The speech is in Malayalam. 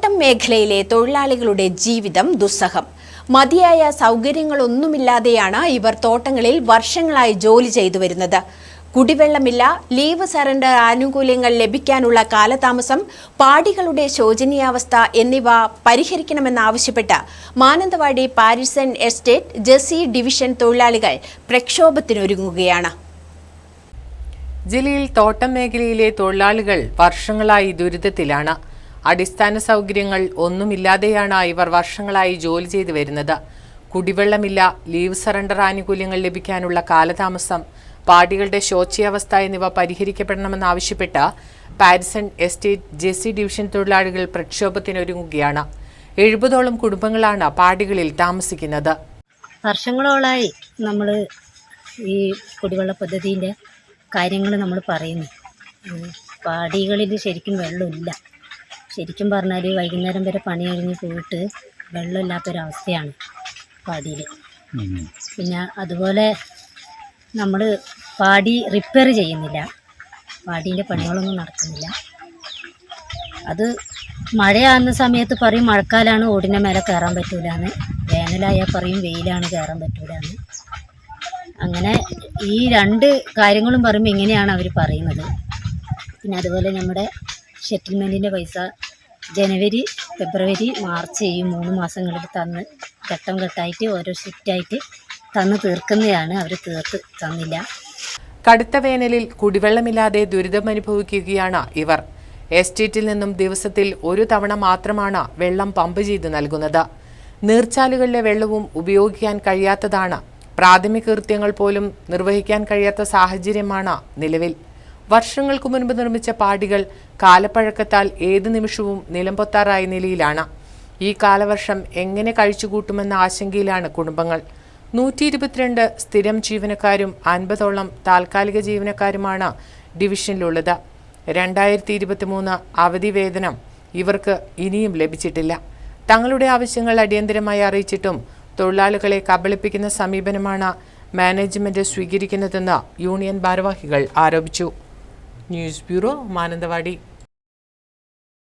തോട്ടം മേഖലയിലെ തൊഴിലാളികളുടെ ജീവിതം ദുസ്സഹം. മതിയായ സൗകര്യങ്ങളൊന്നുമില്ലാതെയാണ് ഇവർ തോട്ടങ്ങളിൽ വർഷങ്ങളായി ജോലി ചെയ്തു വരുന്നത്. കുടിവെള്ളമില്ല ലീവ് സറണ്ടർ ആനുകൂല്യങ്ങൾ ലഭിക്കാനുള്ള കാലതാമസം പാടികളുടെ ശോചനീയാവസ്ഥ എന്നിവ പരിഹരിക്കണമെന്നാവശ്യപ്പെട്ട് Mananthavady Parrison estate JC division തൊഴിലാളികൾ പ്രക്ഷോഭത്തിനൊരുങ്ങുകയാണ്. ജില്ലയിൽ തോട്ടം മേഖലയിലെ തൊഴിലാളികൾ വർഷങ്ങളായി ദുരിതത്തിലാണ്. അടിസ്ഥാന സൗകര്യങ്ങൾ ഒന്നുമില്ലാതെയാണ് ഇവർ വർഷങ്ങളായി ജോലി ചെയ്തു വരുന്നത്. കുടിവെള്ളമില്ല ലീവ് സറണ്ടർ ആനുകൂല്യങ്ങൾ ലഭിക്കാനുള്ള കാലതാമസം പാർട്ടികളുടെ ശോച്യാവസ്ഥ എന്നിവ പരിഹരിക്കപ്പെടണമെന്നാവശ്യപ്പെട്ട് പാരിസൺ എസ്റ്റേറ്റ് ജെസി ഡിവിഷൻ തൊഴിലാളികൾ പ്രക്ഷോഭത്തിനൊരുങ്ങുകയാണ്. എഴുപതോളം കുടുംബങ്ങളാണ് പാടികളിൽ താമസിക്കുന്നത്. വർഷങ്ങളോളായി നമ്മൾ ഈ കുടിവെള്ള പദ്ധതിന്റെ കാര്യങ്ങൾ നമ്മൾ പറയുന്നു. പാടികളിൽ ശരിക്കും വെള്ളമില്ല. ശരിക്കും പറഞ്ഞാൽ വൈകുന്നേരം വരെ പണി കഴിഞ്ഞ് പോയിട്ട് വെള്ളമില്ലാത്തൊരവസ്ഥയാണ് പാടിയിൽ പിന്നെ അതുപോലെ നമ്മൾ പാടി റിപ്പയർ ചെയ്യുന്നില്ല. പാടീന്റെ പണികളൊന്നും നടക്കുന്നില്ല. അത് മഴയാകുന്ന സമയത്ത് പറയും മഴക്കാലാണ് ഓടിന്റെ മേലെ കയറാൻ പറ്റൂലെന്ന്. വേനലായാൽ പറയും വെയിലാണ് കയറാൻ പറ്റൂലെന്ന്. അങ്ങനെ ഈ രണ്ട് കാര്യങ്ങളും പറയുമ്പോൾ ഇങ്ങനെയാണ് അവർ പറയുന്നത്. പിന്നെ അതുപോലെ നമ്മുടെ സെറ്റിൽമെന്റിന്റെ പൈസ ജനുവരി ഫെബ്രുവരി മാർച്ച് ഈ മൂന്ന് മാസങ്ങളിൽ തന്ന് ഘട്ടം ഘട്ടമായിട്ട് ഓരോ ഷിഫ്റ്റായിട്ട് തന്ന് തീർക്കുന്നതാണ് അവർ തീർത്ത് തന്നില്ല. കടുത്ത വേനലിൽ കുടിവെള്ളമില്ലാതെ ദുരിതം അനുഭവിക്കുകയാണ് ഇവർ. എസ്റ്റേറ്റിൽ നിന്നും ദിവസത്തിൽ ഒരു തവണ മാത്രമാണ് വെള്ളം പമ്പ് ചെയ്ത് നൽകുന്നത്. നീർച്ചാലുകളിലെ വെള്ളവും ഉപയോഗിക്കാൻ കഴിയാത്തതാണ്. പ്രാഥമിക കൃത്യങ്ങൾ പോലും നിർവഹിക്കാൻ കഴിയാത്ത സാഹചര്യമാണ് നിലവിൽ. വർഷങ്ങൾക്ക് മുൻപ് നിർമ്മിച്ച പാടികൾ കാലപ്പഴക്കത്താൽ ഏത് നിമിഷവും നിലംപൊത്താറായ നിലയിലാണ്. ഈ കാലവർഷം എങ്ങനെ കഴിച്ചുകൂട്ടുമെന്ന ആശങ്കയിലാണ് കുടുംബങ്ങൾ. നൂറ്റി ഇരുപത്തിരണ്ട് സ്ഥിരം ജീവനക്കാരും അൻപതോളം താൽക്കാലിക ജീവനക്കാരുമാണ് ഡിവിഷനിലുള്ളത്. രണ്ടായിരത്തി ഇരുപത്തി മൂന്ന് അവധി വേതനം ഇവർക്ക് ഇനിയും ലഭിച്ചിട്ടില്ല. തങ്ങളുടെ ആവശ്യങ്ങൾ അടിയന്തരമായി അറിയിച്ചിട്ടും തൊഴിലാളികളെ കബളിപ്പിക്കുന്ന സമീപനമാണ് മാനേജ്മെന്റ് സ്വീകരിക്കുന്നതെന്ന് യൂണിയൻ ഭാരവാഹികൾ ആരോപിച്ചു. News Bureau, Manandavadi.